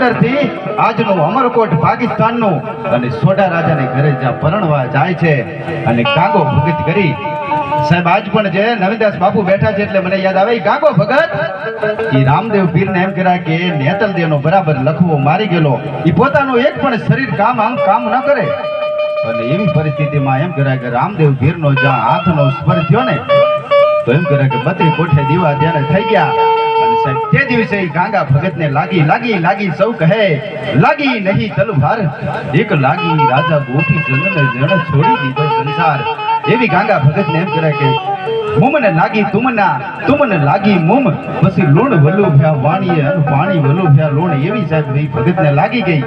અંદરથી આજનું અમરકોટ પાકિસ્તાનનું અને સોડા રાજાને ઘરે જ્યાં પરણવા જાય છે અને કાંગો ભગત કરી. સાહેબ, આજ પણ જે નવીનદાસ બાપુ બેઠા છે એટલે મને યાદ આવે, ઈ ભગત! એ રામદેવ પીરને એમ કર્યા કે, નેતલ દેવનો બરાબર લખવો મારી ગયેલો. એ પોતાનું એક પણ શરીર કામ આમ કામ ન કરે. અને એવી પરિસ્થિતિમાં એમ કર્યા કે રામદેવ પીરનો જ્યાં હાથનો સ્પર્શ થયો ને, તો એમ કર્યા કે બત્રી કોઠે દીવા ત્યારે થઈ ગયા. સાહેબ, તે દિવસે ગાંગા ભગત ને લાગી લાગી લાગી સૌ કહે, લાગી નહીં તલવાર, એક લાગી રાજા ગોપી જન જણ છોડી દીધો સંસાર. એવી ગાંગા ભગતને એમ કરે કે, મુમન લાગી તુમના, તુમન લાગી મુમ. પછી લોણ વલુ ભ્યા વાણીએ પાણી વલુ ભ્યા લોણ એવી સાહેબ ભાઈ ભગત ને લાગી ગઈ.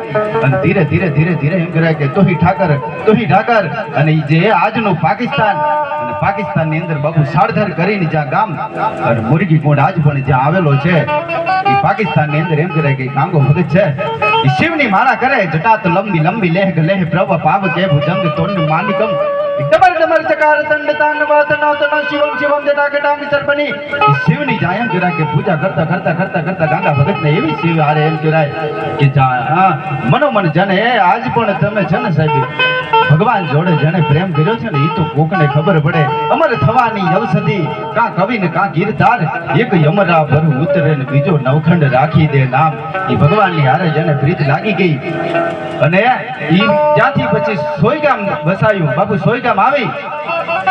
અને ધીરે ધીરે ધીરે ધીરે એમ કરે કે, તોહી ઠાકર તોહી ઠાકર અને જે આજનું પાકિસ્તાન, અને પાકિસ્તાનની અંદર બાપુ સાડધર કરીને જ્યાં ગામ, અને મુરગી કુંડ આજ પણ જ્યાં આવેલો છે એ પાકિસ્તાનની અંદર એમ કરે કે કાંગો ભગત છે. એ શિવની માળા કરે, જટાત લંબી લંબી લેહ લેહ પ્રભ પાવ કે ભુજંગ તોન માનિકમ. ડમર ડમર ચકાર તંડ તાન વાત નવ શિવમ શિવમ જટા કટાંગ સરપની શિવની જાય એમ કહેવાય કે પૂજા કરતા કરતા કરતા કરતા ગાંગા ભગતને એવી શિવ હારે એમ કહેવાય કે જા હા, મનોમન જને, આજ પણ તમે છે ને સાહેબ ભગવાન જોડે જેને પ્રેમ કર્યો છે ને એ તો કોકને ખબર પડે. અમર થવાની ઔષધિ, કા કવિ ને કા ગીરધાર, એક યમરા ભર ઉતરે ને બીજો નવખંડ રાખી દે નામ. એ ભગવાનની હારે જેને પ્રીત લાગી ગઈ. અને ઈ ત્યાંથી પછી સોયગામ વસાયું. બાપુ, સોયગામ આવી?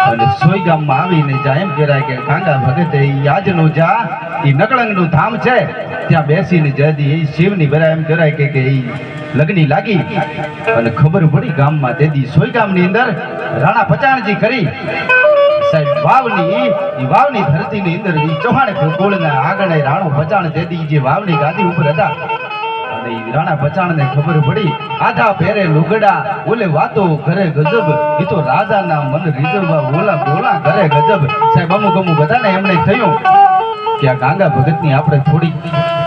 અને સોયગામમાં આવીને જા, એમ કહેવાય કે કાંગા ભગતે ઈ આજનું જા એ નકળંગનું ધામ છે. ત્યાં બેસીને જદી એ શિવની બરા એમ કહેવાય કે એ લગ્ની લાગી. અને ખબર પડી ગામમાં તેદી સોયગામની અંદર રાણા પચાણજી કરી. સાહેબ, વાવની એ વાવની ધરતીની અંદર ઈ ચૌહાણ ગોળના આગળ રાણો પચાણ તેદી જે વાવની ગાદી ઉપર હતા ઈ રાણા પચાણને ખબર પડી, આધા પહેરે લુગડા, ઓલે વાતો ઘરે ગજબ. એ તો રાજાના મન રીઝવવા બોલા બોલા ઘરે ગજબ. સાહેબ, અમુક અમુક બધાને એમને થયું કે આ ગાંગા ભગતની આપણે થોડી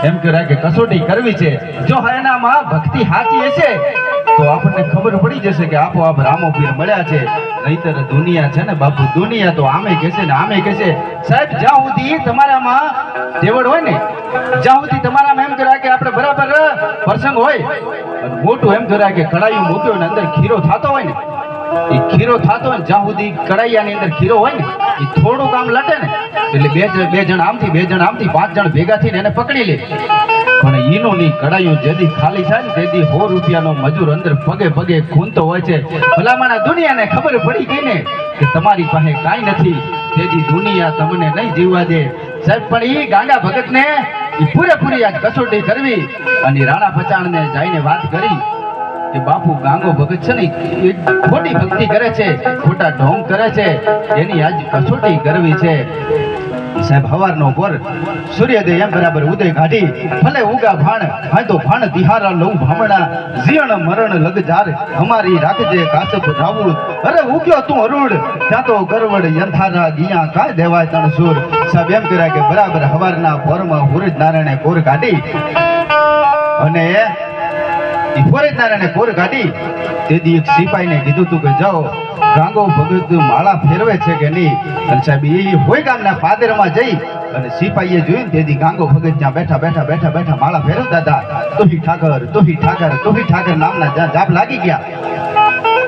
એમ કહેવાય કે કસોટી કરવી છે. જો એનામાં ભક્તિ હાચી હશે, તો આપણને ખબર પડી જશે કે આપોઆપ રામો પીર મળ્યા છે. નહીતર દુનિયા છે ને બાપુ, દુનિયા તો આમે કહેશે ને આમે કહેશે. સાહેબ, જ્યાં સુધી તમારામાં તેવડ હોય ને, જ્યાં સુધી તમારામાં એમ કહેવાય કે આપણે બરાબર પ્રસંગ હોય મોટું એમ કહેવાય કે કડાયું મૂક્યો ને અંદર ખીરો થતો હોય ને, એ ખીરો થતો હોય ને, જ્યાં સુધી કડાઈયાની અંદર ખીરો હોય ને, એ થોડું કામ લટે ને, એટલે બે બે જણ આમથી, બે જણ આમથી, પાંચ જણ ભેગા થઈને એને પકડી લે. પણ ઈનોની કડાયું જેદી ખાલી થાય ને તેદી સો રૂપિયાનો મજૂર અંદર પગે પગે ખૂનતો હોય છે. ભલામણા દુનિયાને ખબર પડી ગઈ ને કે તમારી પાસે કાંઈ નથી. તેદી દુનિયા તમને નહીં જીવવા દે. સાહેબ, પણ ઈ ગાંડા ભગતને ઈ પૂરેપૂરી આજ કસોટી કરવી અને રાણા પચાણને જઈને વાત કરી કે બાપુ, ગાંગો ભગત છે ને એ ખોટી ભક્તિ કરે છે, ખોટા ઢોંગ કરે છે. એની આજ કસોટી કરવી છે. સાહેબ, હવારનો પર સૂર્યોદય એમ બરાબર ઉદય કાઢી, ભલે ઉગા ભાણ હાય તો ભાણ દિહારા લઉં ભામણા જીણ મરણ લગ જાર અમારી રાખજે કાસપ રાવું. અરે, ઉગ્યો તું અરુડ ત્યાં તો ગરવડ યંથારા ગિયા કાય દેવાય તણ સુર સાહેબ, એમ કર્યા કે બરાબર હવારના પોરમાં હુરજ નારાયણે કોર કાઢી. અને કાઢી તેથી એક સિપાહીને કીધું તું કે જાઓ, ગાંગો ભગત માળા ફેરવે છે કે નહીં? અને સાહેબ, એ હોય ગામના પાદરમાં જઈ અને સિપાહીએ જોયું તેથી ગાંગો ભગત ત્યાં બેઠા બેઠા બેઠા બેઠા માળા ફેરવતા હતા. તોહી ઠાકર તોહી ઠાકર તોહી ઠાકર નામના જાપ લાગી ગયા.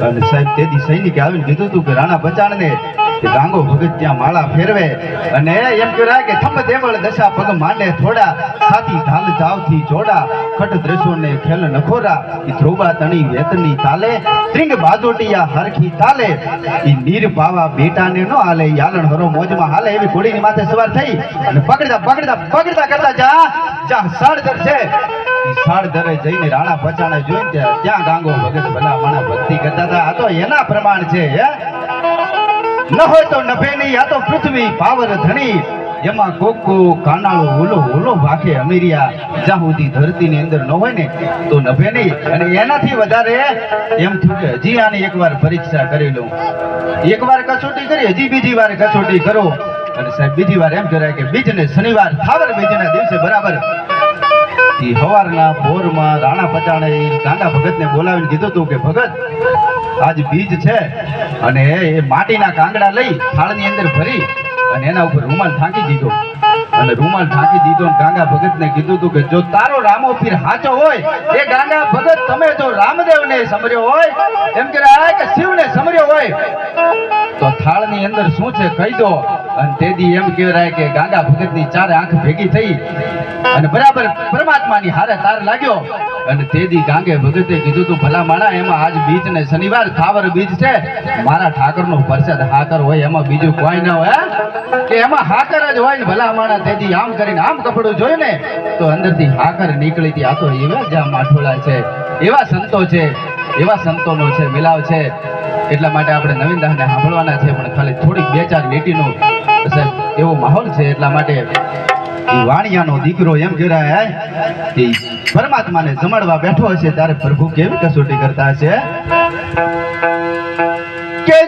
અને સાહેબ, તેથી સૈનિકે આવીને કીધું તું કે રાણા બચાણને કે ગાંગો ભગત ત્યાં માળા ફેરવે. અને એમ કહેવાય કે થંભ દેવળ દશા પગ માંડે થોડા, સાથી ઢાલ જાવથી જોડા, ખટ દ્રશ્યોને ખેલ નખોરા, ઈ ધ્રુવા તણી વેતની તાલે, ત્રિંગ બાજોટિયા હરખી તાલે. ઈ નીર પાવા બેટાને નો હાલે યાલણ હરો મોજમાં હાલે એવી ઘોડીની માથે સવાર થઈ. અને પકડતા પકડતા પકડતા કરતા જા જા સાડધર છે ઈ સાડધરે જઈને ન અંદર ન હોય ને, તો નભે નહીં. અને એનાથી વધારે એમ થયું કે હજી આની એકવાર પરીક્ષા કરી લઉં. એકવાર કસોટી કરી, હજી બીજી વાર કસોટી કરો. અને સાહેબ, બીજી વાર એમ કરાય કે બીજને શનિવાર, થાવર બીજના દિવસે બરાબર ઈ સવારના ભોરમાં રાણા પચાણે ગાંડા ભગતને બોલાવીને કીધું હતું કે, ભગત, આજ બીજ છે અને એ માટીના કાંગડા લઈ થાળની અંદર ભરી અને એના ઉપર રૂમાલ ઢાંકી દીધો. અને રૂમાલ ઢાંકી દીધો ને ગાંગા ભગતને કીધું તું કે જો તારો રામો પીર હાચો હોય, એ ગાંગા ભગત તમે જો રામદેવને સમર્યો હોય, એમ કે કે શિવને સમર્યો હોય, તો થાળની અંદર શું છે કહી દો. અને તેદી એમ કહેવાય કે ગાંગા ભગતની ચારે આંખ ભેગી થઈ અને બરાબર પરમાત્મા ની હારે તાર લાગ્યો. અને તેદી ગાંગે ભગતે કીધું તું, ભલા માણા, એમાં આજ બીજ ને શનિવાર થાવર બીજ છે. મારા ઠાકરનો પરસાદ હાકર હોય, એમાં બીજું કોઈ ના હોય કે એમાં હાકર જ હોય ને ભલા માણા તેથી આમ કરીને આમ કપડું જોયું ને તો અંદરથી હાકર નીકળી હતી આ તો એવા જ આ માઠોળા છે. એવા સંતો છે, એવા સંતોનો છે, મિલાવ છે. એટલા માટે આપણે નવીન ને સાંભળવાના છે, પણ ખાલી થોડીક બે ચાર લીટીનો, સાહેબ, એવો માહોલ છે એટલા માટે વાણિયાનો દીકરો એમ કહેવાય કે પરમાત્માને જમાડવા બેઠો હશે ત્યારે પ્રભુ કેવી કસોટી કરતા હશે? કે